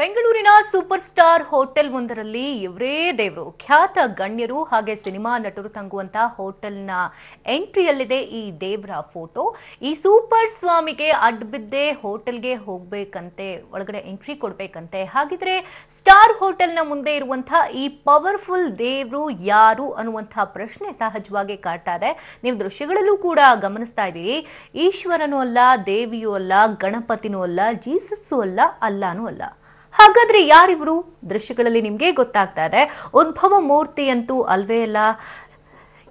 ಬೆಂಗಳೂರಿನ super star hotel ಒಂದರಲ್ಲಿ ಇವರೇ ದೇವರು. ಖ್ಯಾತ ಗಣ್ಯರು ಹಾಗೆ ಸಿನಿಮಾ ನಟರು ತಂಗುವಂತಹ ಹೋಟೆಲ್ನ ಎಂಟ್ರಿಯಲ್ಲಿದೆ ಈ ದೇವರ ಫೋಟೋ. ಈ ಸೂಪರ್ ಸ್ವಾಮಿಗೆ ಅಡ್ಬಿದ್ದೆ ಹೋಟೆಲ್ಗೆ ಹೋಗ್ಬೇಕಂತೆ, ಒಳಗಡೆ ಎಂಟ್ರಿ ಕೊಡ್ಬೇಕಂತೆ. ಹಾಗಿದ್ರೆ ಸ್ಟಾರ್ ಹೋಟೆಲ್ನ ಮುಂದೆ ಇರುವಂತಹ ಈ ಪವರ್ಫುಲ್ ದೇವರು ಯಾರು ಅನ್ನುವಂತಹ ಪ್ರಶ್ನೆ ಸಹಜವಾಗಿ ಕಾಡ್ತಾ ಇದೆ. ನೀವು ದೃಶ್ಯಗಳಲ್ಲೂ ಕೂಡ ಗಮನಿಸ್ತಾ ಇದ್ದೀರಿ. ಈಶ್ವರನೂ ಅಲ್ಲ, ದೇವಿಯೂ ಅಲ್ಲ, ಗಣಪತಿನೂ ಅಲ್ಲ, ಜೀಸಸ್ಸು ಅಲ್ಲ, ಅಲ್ಲಾನೂ ಅಲ್ಲ. ಹಾಗಾದ್ರೆ ಯಾರಿವರು? ದೃಶ್ಯಗಳಲ್ಲಿ ನಿಮ್ಗೆ ಗೊತ್ತಾಗ್ತಾ ಇದೆ. ಉದ್ಭವ ಮೂರ್ತಿ ಅಂತೂ ಅಲ್ವೇ ಅಲ್ಲ.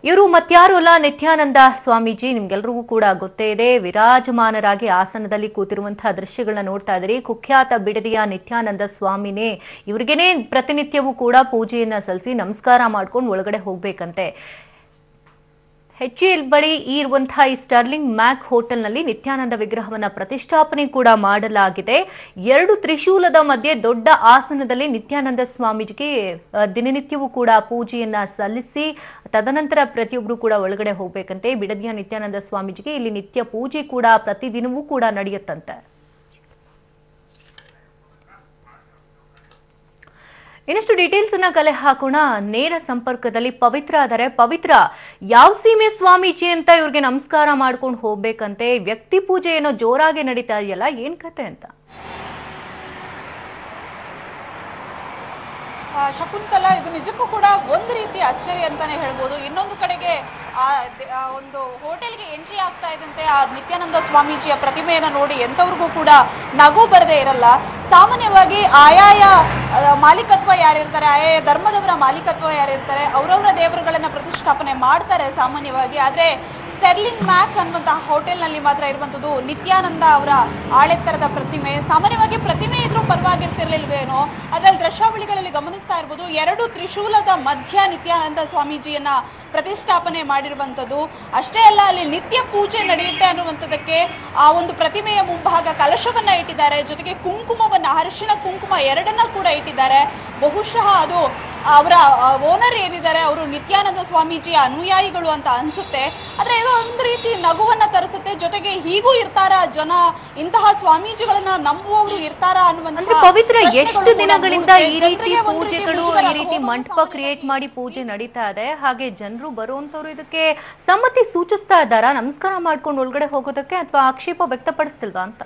ಇವರು ಮತ್ಯಾರು ಅಲ್ಲ? ನಿತ್ಯಾನಂದ ಸ್ವಾಮೀಜಿ, ನಿಮ್ಗೆಲ್ರಿಗೂ ಕೂಡ ಗೊತ್ತೇ ಇದೆ. ವಿರಾಜಮಾನರಾಗಿ ಆಸನದಲ್ಲಿ ಕೂತಿರುವಂತಹ ದೃಶ್ಯಗಳನ್ನ ನೋಡ್ತಾ ಇದ್ರಿ ಕುಖ್ಯಾತ ಬಿಡದಿಯ ನಿತ್ಯಾನಂದ ಸ್ವಾಮಿನೇ, ಇವ್ರಿಗೇನೆ ಪ್ರತಿನಿತ್ಯವೂ ಕೂಡ ಪೂಜೆಯನ್ನ ಸಲ್ಲಿಸಿ ನಮಸ್ಕಾರ ಮಾಡ್ಕೊಂಡು ಒಳಗಡೆ ಹೋಗ್ಬೇಕಂತೆ. ಹೆಚ್ ಎಲ್ ಬಳಿ ಇರುವಂತಹ ಈ ಸ್ಟರ್ಲಿಂಗ್ ಮ್ಯಾಕ್ ಹೋಟೆಲ್ನಲ್ಲಿ ನಿತ್ಯಾನಂದ ವಿಗ್ರಹವನ್ನ ಪ್ರತಿಷ್ಠಾಪನೆ ಕೂಡ ಮಾಡಲಾಗಿದೆ. ಎರಡು ತ್ರಿಶೂಲದ ಮಧ್ಯೆ ದೊಡ್ಡ ಆಸನದಲ್ಲಿ ನಿತ್ಯಾನಂದ ಸ್ವಾಮೀಜಿಗೆ ದಿನನಿತ್ಯವೂ ಕೂಡ ಪೂಜೆಯನ್ನ ಸಲ್ಲಿಸಿ, ತದನಂತರ ಪ್ರತಿಯೊಬ್ಬರು ಕೂಡ ಒಳಗಡೆ ಹೋಗ್ಬೇಕಂತೆ. ಬಿಡದಿಯ ನಿತ್ಯಾನಂದ ಸ್ವಾಮೀಜಿಗೆ ಇಲ್ಲಿ ನಿತ್ಯ ಪೂಜೆ ಕೂಡ ಪ್ರತಿದಿನವೂ ಕೂಡ ನಡೆಯುತ್ತಂತೆ. ಇನ್ನಷ್ಟು ಡೀಟೇಲ್ಸ್ ಅನ್ನ ಕಲೆ ಹಾಕೋಣ. ನೇರ ಸಂಪರ್ಕದಲ್ಲಿ ಪವಿತ್ರ ಆದರೆ ಪವಿತ್ರ. ಯಾವ ಸೀಮೆ ಸ್ವಾಮೀಜಿ ಅಂತ ಇವ್ರಿಗೆ ನಮಸ್ಕಾರ ಮಾಡ್ಕೊಂಡು ಹೋಗ್ಬೇಕಂತೆ. ವ್ಯಕ್ತಿ ಪೂಜೆ ಏನೋ ಜೋರಾಗಿ ನಡೀತಾ ಇದೆಯಲ್ಲ, ಏನ್ ಕತೆ ಅಂತ? ಶಕುಂತಲ, ಇದು ನಿಜಕ್ಕೂ ಕೂಡ ಒಂದು ರೀತಿ ಅಚ್ಚರಿ ಅಂತಾನೆ ಹೇಳ್ಬೋದು. ಇನ್ನೊಂದು ಕಡೆಗೆ ಆ ಒಂದು ಹೋಟೆಲ್ಗೆ ಎಂಟ್ರಿ ಆಗ್ತಾ ಇದ್ದಂತೆ ಆ ನಿತ್ಯಾನಂದ ಸ್ವಾಮೀಜಿಯ ಪ್ರತಿಮೆಯನ್ನು ನೋಡಿ ಎಂಥವ್ರಿಗೂ ಕೂಡ ನಗು ಬರದೇ ಇರಲ್ಲ. ಸಾಮಾನ್ಯವಾಗಿ ಆಯಾಯ ಮಾಲೀಕತ್ವ ಯಾರಿರ್ತಾರೆ, ಆಯಾಯ ಧರ್ಮದವರ ಮಾಲೀಕತ್ವ ಯಾರಿರ್ತಾರೆ, ಅವರವರ ದೇವರುಗಳನ್ನು ಪ್ರತಿಷ್ಠಾಪನೆ ಮಾಡ್ತಾರೆ ಸಾಮಾನ್ಯವಾಗಿ. ಆದ್ರೆ ಸ್ಟೆರ್ಲಿಂಗ್ ಮ್ಯಾಕ್ ಅನ್ನುವಂತಹ ಹೋಟೆಲ್ನಲ್ಲಿ ಮಾತ್ರ ಇರುವಂಥದ್ದು ನಿತ್ಯಾನಂದ ಅವರ ಆಳೆತ್ತರದ ಪ್ರತಿಮೆ. ಸಾಮಾನ್ಯವಾಗಿ ಪ್ರತಿಮೆ ಇದ್ರೂ ಪರವಾಗಿರ್ತಿರ್ಲಿಲ್ವೇನೋ, ಅದರಲ್ಲಿ ದೃಶ್ಯಾವಳಿಗಳಲ್ಲಿ ಗಮನಿಸ್ತಾ ಇರ್ಬೋದು, ಎರಡು ತ್ರಿಶೂಲದ ಮಧ್ಯ ನಿತ್ಯಾನಂದ ಸ್ವಾಮೀಜಿಯನ್ನ ಪ್ರತಿಷ್ಠಾಪನೆ ಮಾಡಿರುವಂಥದ್ದು. ಅಷ್ಟೇ ಅಲ್ಲ, ಅಲ್ಲಿ ನಿತ್ಯ ಪೂಜೆ ನಡೆಯುತ್ತೆ ಅನ್ನುವಂಥದ್ದಕ್ಕೆ ಆ ಒಂದು ಪ್ರತಿಮೆಯ ಮುಂಭಾಗ ಕಲಶವನ್ನ ಇಟ್ಟಿದ್ದಾರೆ. ಜೊತೆಗೆ ಕುಂಕುಮವನ್ನ, ಅರಿಶಿನ ಕುಂಕುಮ ಎರಡನ್ನ ಕೂಡ ಇಟ್ಟಿದ್ದಾರೆ. ಬಹುಶಃ ಅದು ಅವರ ಓನರ್ ಏನಿದ್ದಾರೆ ಅವರು ನಿತ್ಯಾನಂದ ಸ್ವಾಮೀಜಿಯ ಅನುಯಾಯಿಗಳು ಅಂತ ಅನ್ಸುತ್ತೆ. ಆದ್ರೆ ಇದು ಒಂದು ರೀತಿ ನಗುವನ್ನ ತರಿಸುತ್ತೆ. ಜೊತೆಗೆ ಹೀಗೂ ಇರ್ತಾರ ಜನ? ಇಂತಹ ಸ್ವಾಮೀಜಿಗಳನ್ನ ನಂಬುವವರು ಇರ್ತಾರ ಅಂದ್ರೆ ಅನ್ನುವಂತಹ ಪವಿತ್ರ ಎಷ್ಟು ದಿನಗಳಿಂದ ಈ. ರೀತಿ ಪೂಜೆಗಳು ಈ ರೀತಿ ಮಂಟಪ ಕ್ರಿಯೇಟ್ ಮಾಡಿ ಪೂಜೆ ನಡೀತಾ ಇದೆ. ಹಾಗೆ ಜನರು ಬರುವಂತವ್ರು ಇದಕ್ಕೆ ಸಮ್ಮತಿ ಸೂಚಿಸ್ತಾ ಇದ್ದಾರಾ? ನಮಸ್ಕಾರ ಮಾಡ್ಕೊಂಡು ಒಳಗಡೆ ಹೋಗೋದಕ್ಕೆ ಅಥವಾ ಆಕ್ಷೇಪ ವ್ಯಕ್ತಪಡಿಸ್ತಿಲ್ವಾ ಅಂತ?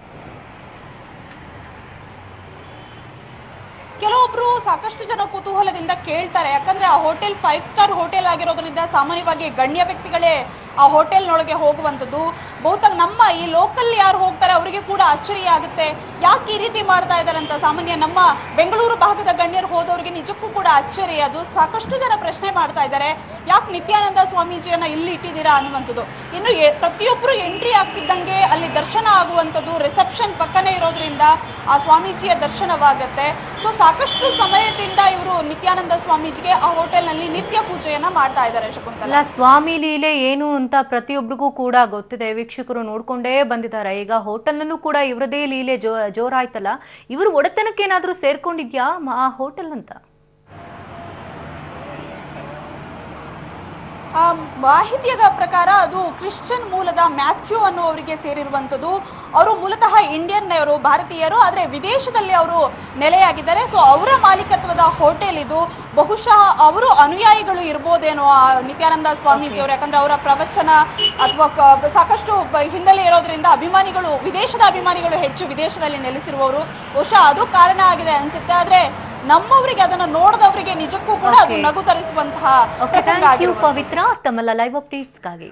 ಕೆಲವೊಬ್ರು ಸಾಕಷ್ಟು ಜನ ಕುತೂಹಲದಿಂದ ಕೇಳ್ತಾರೆ. ಯಾಕಂದ್ರೆ ಆ ಹೋಟೆಲ್ ಫೈವ್ ಸ್ಟಾರ್ ಹೋಟೆಲ್ ಆಗಿರೋದ್ರಿಂದ ಸಾಮಾನ್ಯವಾಗಿ ಗಣ್ಯ ವ್ಯಕ್ತಿಗಳೇ ಆ ಹೋಟೆಲ್ನೊಳಗೆ ಹೋಗುವಂಥದ್ದು, ಬಹುತೇಕ ನಮ್ಮ ಈ ಲೋಕಲ್ ಯಾರು ಹೋಗ್ತಾರೆ ಅವರಿಗೆ ಕೂಡ ಅಚ್ಚರಿ ಆಗುತ್ತೆ. ಯಾಕೆ ಈ ರೀತಿ ಮಾಡ್ತಾ ಇದ್ದಾರೆ ಅಂತ ಸಾಮಾನ್ಯ ನಮ್ಮ ಬೆಂಗಳೂರು ಭಾಗದ ಗಣ್ಯರು ಹೋದವರಿಗೆ ನಿಜಕ್ಕೂ ಕೂಡ ಅಚ್ಚರಿ ಅದು ಸಾಕಷ್ಟು ಜನ ಪ್ರಶ್ನೆ ಮಾಡ್ತಾ ಇದ್ದಾರೆ. ಯಾಕೆ ನಿತ್ಯಾನಂದ ಸ್ವಾಮೀಜಿಯನ್ನ ಇಲ್ಲಿ ಇಟ್ಟಿದ್ದೀರಾ ಅನ್ನುವಂಥದ್ದು. ಇನ್ನು ಪ್ರತಿಯೊಬ್ಬರು ಎಂಟ್ರಿ ಆಗ್ತಿದ್ದಂಗೆ ಅಲ್ಲಿ ದರ್ಶನ ಆಗುವಂಥದ್ದು ರಿಸೆಪ್ಷನ್ ಪಕ್ಕನೇ ಇರೋದ್ರಿಂದ ಆ ಸ್ವಾಮೀಜಿಯ ದರ್ಶನವಾಗತ್ತೆ. ಸೊ ಸಾಕಷ್ಟು ಸಮಯದಿಂದ ಇವರು ನಿತ್ಯಾನಂದ ಸ್ವಾಮೀಜಿಗೆ ಆ ಹೋಟೆಲ್ನಲ್ಲಿ ನಿತ್ಯ ಪೂಜೆಯನ್ನ ಮಾಡ್ತಾ ಇದ್ದಾರೆ ಶಕುಂತಲ. ಸ್ವಾಮಿ ಲೀಲೆ ಏನು ಅಂತ ಪ್ರತಿಯೊಬ್ಬರಿಗೂ ಕೂಡ ಗೊತ್ತಿದೆ. ವೀಕ್ಷಕರು ನೋಡ್ಕೊಂಡೇ ಬಂದಿದ್ದಾರೆ. ಈಗ ಹೋಟೆಲ್ನಲ್ಲೂ ಕೂಡ ಇವರದೇ ಲೀಲೆ ಜೋ, ಜೋರಾಯ್ತಲ್ಲ. ಇವರು ಒಡೆತನಕ್ಕೆ ಏನಾದರೂ ಸೇರ್ಕೊಂಡಿದ್ಯಾ ಆ ಹೋಟೆಲ್ ಅಂತ? ಮಾಹಿತಿಯ ಪ್ರಕಾರ ಅದು ಕ್ರಿಶ್ಚಿಯನ್ ಮೂಲದ ಮ್ಯಾಥ್ಯೂ ಅನ್ನುವರಿಗೆ ಸೇರಿರುವಂಥದ್ದು. ಅವರು ಮೂಲತಃ ಇಂಡಿಯನ್ ಅವರು ಭಾರತೀಯರು ಆದರೆ ವಿದೇಶದಲ್ಲಿ ಅವರು ನೆಲೆಯಾಗಿದ್ದಾರೆ. ಸೊ ಅವರ ಮಾಲೀಕತ್ವದ ಹೋಟೆಲ್ ಇದು. ಬಹುಶಃ ಅವರು ಅನುಯಾಯಿಗಳು ಇರ್ಬೋದೇನೋ ನಿತ್ಯಾನಂದ ಸ್ವಾಮೀಜಿಯವರು ಯಾಕಂದ್ರೆ ಅವರ ಪ್ರವಚನ ಅಥವಾ ಸಾಕಷ್ಟು ಹಿನ್ನೆಲೆ ಇರೋದ್ರಿಂದ ಅಭಿಮಾನಿಗಳು ವಿದೇಶದ ಅಭಿಮಾನಿಗಳು ಹೆಚ್ಚು ವಿದೇಶದಲ್ಲಿ ನೆಲೆಸಿರುವವರು. ಬಹುಶಃ ಅದು ಕಾರಣ ಆಗಿದೆ ಅನ್ಸುತ್ತೆ. ಆದ್ರೆ ನಮ್ಮವರಿಗೆ ಅದನ್ನ ನೋಡದವರಿಗೆ ನಿಜಕ್ಕೂ ಕೂಡ ಅದು. ನಗು ತರಿಸುವಂತಹ. ಪವಿತ್ರ ತಮ್ಮ ಲೈವ್ ಅಪ್ಡೇಟ್ಸ್ಗಾಗಿ